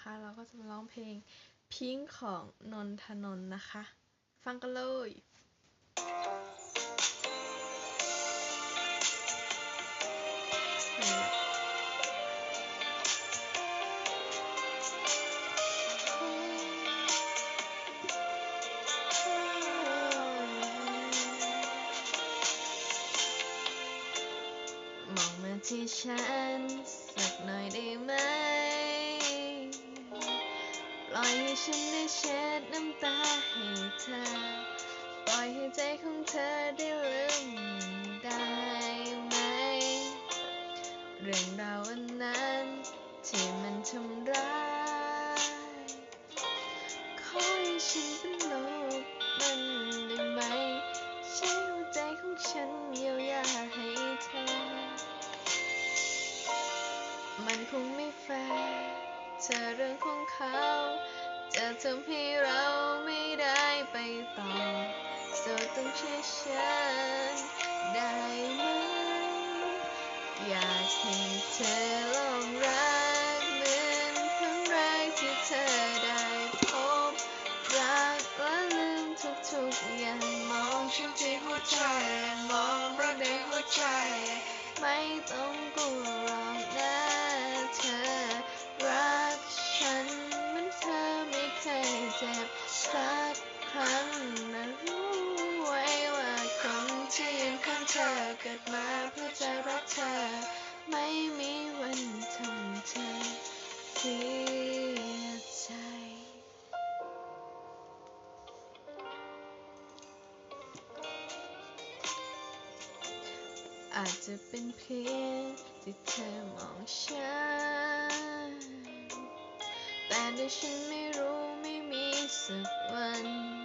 นะคะ เราก็จะมาร้องเพลงพิงของนนทนนนะคะ ฟังกันเลยมองมาที่ฉันสักหน่อยได้ไหม ล่อยให้ฉันได้เช็ดน้ำตาให้เธอ ปล่อยให้ใจของเธอได้ลืมได้ไหม เรื่องราววันนั้นที่มันทำร้ายขอให้ฉันเป็นโลกมันได้ไหมใช้หัวใจของฉันเยียวยาให้เธอ มันคงไม่แฟร์ เธอเรื่องของเขา จะทำให้เราไม่ได้ไปต่อโสดต้องเชื่อฉันได้ไหม อยากให้เธอลองรักเหมือนครั้งแรกที่เธอได้พบ รักและลืมทุกๆอย่างมองฉันที่หัวใจ มองรักในหัวใจ ไม่ต้องกลัวหรอกนะ เธอเกิดมาเพื่อจะรักเธอ ไม่มีวันทำเธอเสียใจ อาจจะเป็นเพียงที่เธอมองฉันแต่ถ้าฉันไม่รู้ไม่มีสักวัน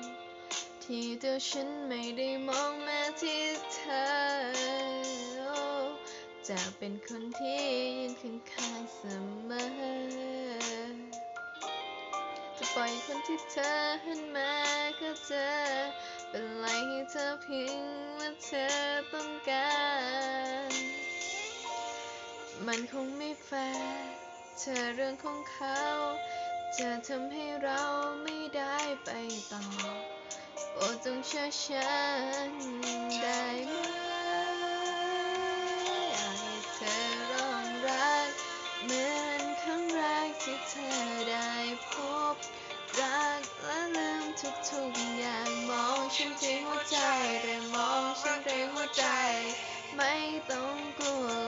ที่ตัวฉันไม่ได้มองมาที่เธอ จะเป็นคนที่ยืนข้างๆเสมอ จะปล่อยคนที่เธอหันมาก็เจอ เป็นไรให้เธอเพียงว่าเธอต้องการ มันคงไม่แฟร์เธอเรื่องของเขา จะทำให้เราไม่ได้ เชื่อฉันได้ไหมอยากให้เธอลองรักเหมือนครั้งแรกที่เธอได้พบ รักและลืมทุกๆอย่างมองฉันที่หัวใจแต่มองฉันด้วยหัวใจ ไม่ต้องกลัว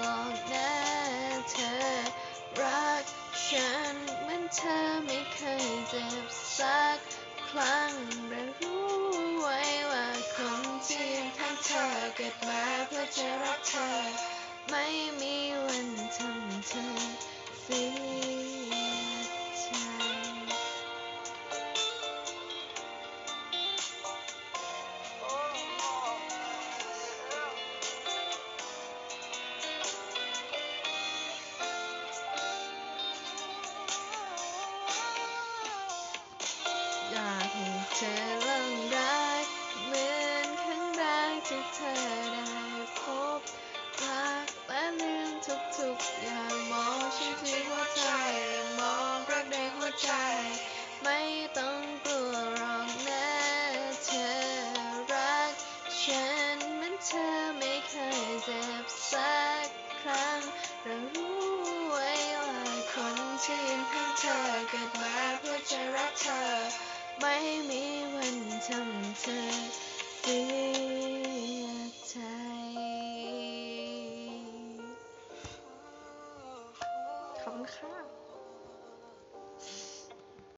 สียใจอยากให้เธอลองรักเหมือนครั้งแรกที่เธอได้พบ รักและลืมทุกๆอย่างมองฉันที่หัวใจมองรักในหัวใจ ไม่ต้องกลัวหรอกนะเธอรัก ฉันเหมือนเธอไม่เคยเจ็บสักครั้งเรา 看